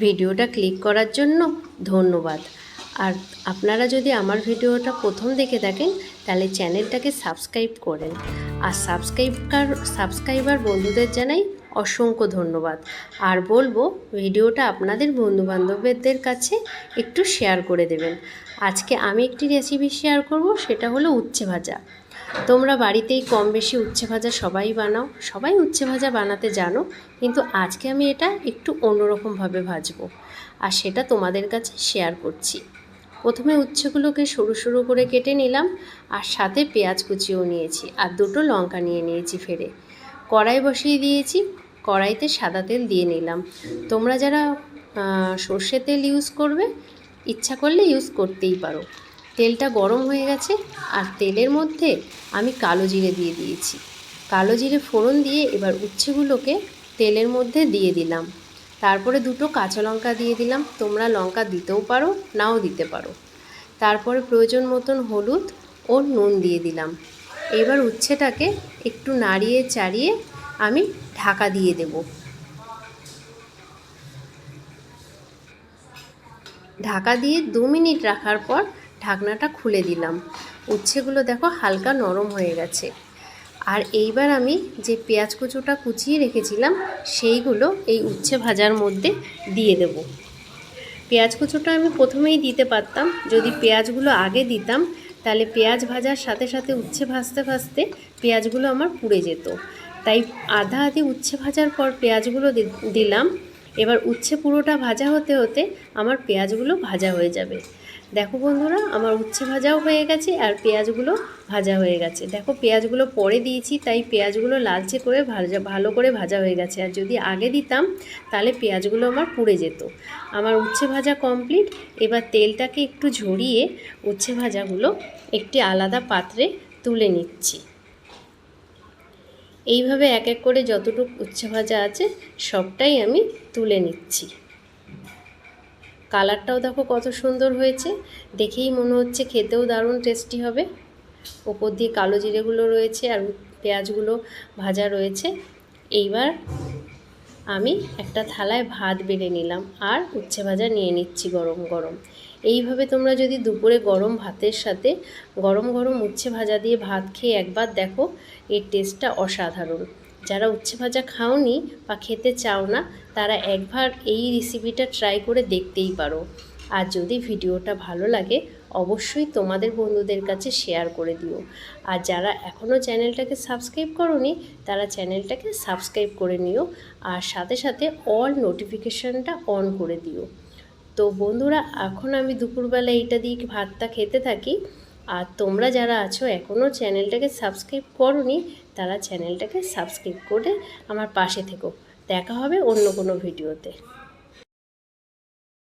ভিডিওটা ক্লিক করার জন্য ধন্যবাদ। আর আপনারা যদি আমার ভিডিওটা প্রথম দেখে থাকেন, তাহলে চ্যানেলটাকে সাবস্ক্রাইব করেন। আর সাবস্ক্রাইবার সাবস্ক্রাইবার বন্ধুদের জানাই অসংখ্য ধন্যবাদ। আর বলব, ভিডিওটা আপনাদের বন্ধুবান্ধবদের কাছে একটু শেয়ার করে দেবেন। আজকে আমি একটি রেসিপি শেয়ার করব, সেটা হলো উচ্ছে ভাজা। তোমরা বাড়িতেই কম বেশি উচ্ছে ভাজা সবাই বানাও। সবাই উচ্ছে ভাজা বানাতে জানো কিন্তু আজকে আমি এটা একটু অন্যরকমভাবে ভাজবো। আর সেটা তোমাদের কাছে শেয়ার করছি। প্রথমে উচ্ছেগুলোকে সরু সরু করে কেটে নিলাম আর সাথে পেঁয়াজ কুচিও নিয়েছি আর দুটো লঙ্কা নিয়ে নিয়েছি ফেরে। কড়াই বসিয়ে দিয়েছি কড়াইতে সাদা তেল দিয়ে নিলাম। তোমরা যারা আহ, সর্ষের তেল ইউজ করবে ইচ্ছা করলে ইউজ করতেই পারো। তেলটা গরম হয়ে গেছে আর তেলের মধ্যে আমি কালো জিরে দিয়ে দিয়েছি। কালো জিরে ফোড়ন দিয়ে এবার উচ্ছেগুলোকে তেলের মধ্যে দিয়ে দিলাম। তারপরে দুটো কাঁচা লঙ্কা দিয়ে দিলাম। তোমরা লঙ্কা দিতেও পারো, নাও দিতে পারো। তারপরে প্রয়োজন মতন হলুদ ও নুন দিয়ে দিলাম। এবার উচ্ছেটাকে একটু নাড়িয়ে চাড়িয়ে আমি ঢাকা দিয়ে দেব। ঢাকা দিয়ে দু মিনিট রাখার পর ঢাকনাটা খুলে দিলাম। উচ্ছেগুলো দেখো হালকা নরম হয়ে গেছে। আর এইবার আমি যে পেঁয়াজ কুচোটা কুচিয়ে রেখেছিলাম, সেইগুলো এই উচ্ছে ভাজার মধ্যে দিয়ে দেব। পেঁয়াজ কুচোটা আমি প্রথমেই দিতে পারতাম। যদি পেঁয়াজগুলো আগে দিতাম, তাহলে পেঁয়াজ ভাজার সাথে সাথে উচ্ছে ভাজতে ভাজতে পেঁয়াজগুলো আমার পুড়ে যেত। তাই আধা আধি উচ্ছে ভাজার পর পেঁয়াজগুলো দিলাম। এবার উচ্ছে পুরোটা ভাজা হতে হতে আমার পেঁয়াজগুলো ভাজা হয়ে যাবে। দেখো বন্ধুরা, আমার উচ্ছে ভাজাও হয়ে গেছে আর পেঁয়াজগুলো ভাজা হয়ে গেছে। দেখো পেঁয়াজগুলো পরে দিয়েছি, তাই পেঁয়াজগুলো লালচে করে ভাজা, ভালো করে ভাজা হয়ে গেছে। আর যদি আগে দিতাম, তাহলে পেঁয়াজগুলো আমার পুড়ে যেত। আমার উচ্ছে ভাজা কমপ্লিট। এবার তেলটাকে একটু ঝরিয়ে উচ্ছে ভাজাগুলো একটি আলাদা পাত্রে তুলে নিচ্ছি। এইভাবে এক এক করে যতটুকু উচ্ছে ভাজা আছে, সবটাই আমি তুলে নিচ্ছি। কালারটাও দেখো কত সুন্দর হয়েছে। দেখেই মনে হচ্ছে খেতেও দারুণ টেস্টি হবে। ওপর দিয়ে কালো জিরেগুলো রয়েছে আর পেঁয়াজগুলো ভাজা রয়েছে। এইবার আমি একটা থালায় ভাত বেড়ে নিলাম আর উচ্ছে ভাজা নিয়ে নিচ্ছি গরম গরম। এইভাবে তোমরা যদি দুপুরে গরম ভাতের সাথে গরম গরম উচ্ছে ভাজা দিয়ে ভাত খেয়ে একবার দেখো, এর টেস্টটা অসাধারণ। যারা উচ্ছে ভাজা খাওনি বা খেতে চাও না, তারা একবার এই রেসিপিটা ট্রাই করে দেখতেই পারো। আর যদি ভিডিওটা ভালো লাগে, অবশ্যই তোমাদের বন্ধুদের কাছে শেয়ার করে দিও। আর যারা এখনও চ্যানেলটাকে সাবস্ক্রাইব করনি, তারা চ্যানেলটাকে সাবস্ক্রাইব করে নিও, আর সাথে সাথে অল নোটিফিকেশানটা অন করে দিও। তো বন্ধুরা, এখন আমি দুপুরবেলা এইটা দিয়ে ভাতটা খেতে থাকি? আর তোমরা যারা আছো এখনও চ্যানেলটাকে সাবস্ক্রাইব করনি তারা চ্যানেলটাকে সাবস্ক্রাইব করে আমার পাশে থেকো। দেখা হবে অন্য কোনো ভিডিওতে।